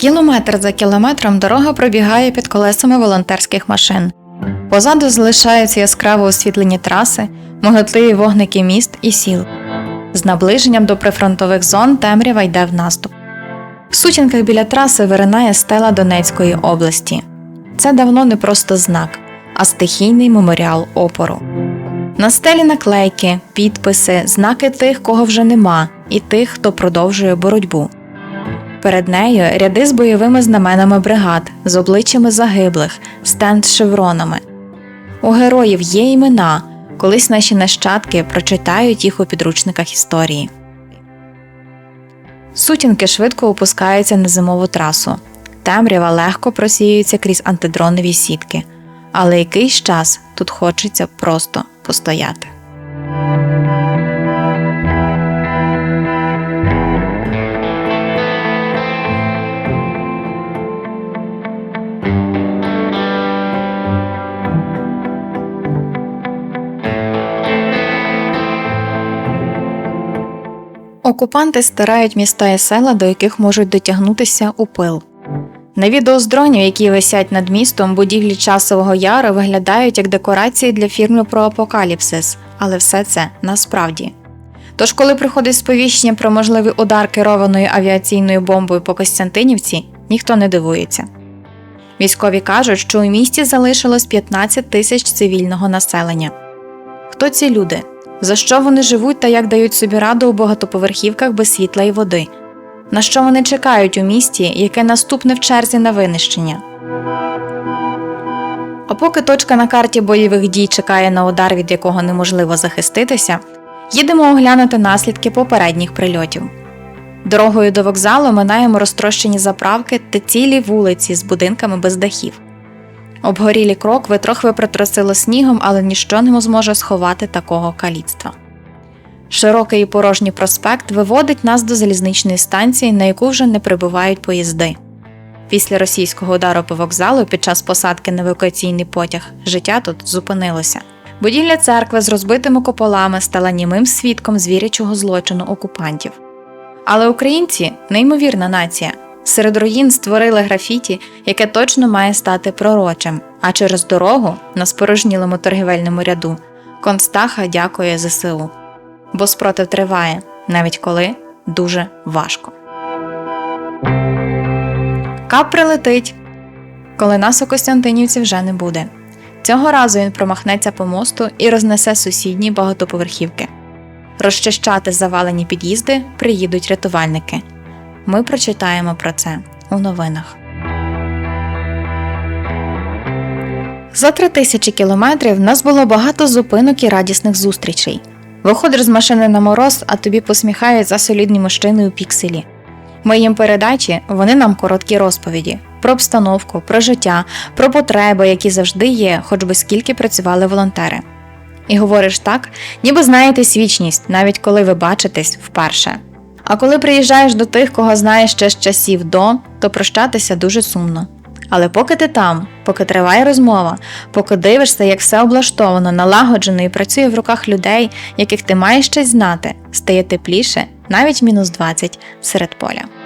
Кілометр за кілометром дорога пробігає під колесами волонтерських машин. Позаду залишаються яскраво освітлені траси, моготливі вогники міст і сіл. З наближенням до прифронтових зон темрява йде в наступ. В сутінках біля траси виринає стела Донецької області. Це давно не просто знак, а стихійний меморіал опору. На стелі наклейки, підписи, знаки тих, кого вже нема, і тих, хто продовжує боротьбу. Перед нею ряди з бойовими знаменами бригад, з обличчями загиблих, стенд з шевронами. У героїв є імена, колись наші нащадки прочитають їх у підручниках історії. Сутінки швидко опускаються на зимову трасу. Темрява легко просіюється крізь антидронові сітки, але якийсь час тут хочеться просто постояти. Окупанти стирають міста і села, до яких можуть дотягнутися у пил. На відео з дронів, які висять над містом, будівлі часового яру виглядають як декорації для фільму про апокаліпсис, але все це насправді. Тож, коли приходить сповіщення про можливий удар керованою авіаційною бомбою по Костянтинівці, ніхто не дивується. Військові кажуть, що у місті залишилось 15 тисяч цивільного населення. Хто ці люди? За що вони живуть та як дають собі раду у багатоповерхівках без світла і води? На що вони чекають у місті, яке наступне в черзі на винищення? А поки точка на карті бойових дій чекає на удар, від якого неможливо захиститися, їдемо оглянути наслідки попередніх прильотів. Дорогою до вокзалу минаємо розтрощені заправки та цілі вулиці з будинками без дахів. Обгорілі крокви трохи притрусило снігом, але ніщо не зможе сховати такого каліцтва. Широкий і порожній проспект виводить нас до залізничної станції, на яку вже не прибувають поїзди. Після російського удару по вокзалу під час посадки на евакуаційний потяг життя тут зупинилося. Будівля церкви з розбитими куполами стала німим свідком звірячого злочину окупантів. Але українці неймовірна нація. Серед руїн створили графіті, яке точно має стати пророчим, а через дорогу на спорожнілому торгівельному ряду Констаха дякує ЗСУ. Бо спротив триває, навіть коли дуже важко. Кап прилетить, коли нас у Костянтинівці вже не буде. Цього разу він промахнеться по мосту і рознесе сусідні багатоповерхівки. Розчищати завалені під'їзди приїдуть рятувальники. Ми прочитаємо про це у новинах. За три тисячі кілометрів в нас було багато зупинок і радісних зустрічей. Виходиш з машини на мороз, а тобі посміхають за солідні мужчини у пікселі. Ми їм передачі, вони нам короткі розповіді про обстановку, про життя, про потреби, які завжди є, хоч би скільки працювали волонтери. І говориш так, ніби знаєте свічність, навіть коли ви бачитесь вперше. А коли приїжджаєш до тих, кого знаєш ще з часів до, то прощатися дуже сумно. Але поки ти там, поки триває розмова, поки дивишся, як все облаштовано, налагоджено і працює в руках людей, яких ти маєш щось знати, стає тепліше, навіть мінус 20 серед поля.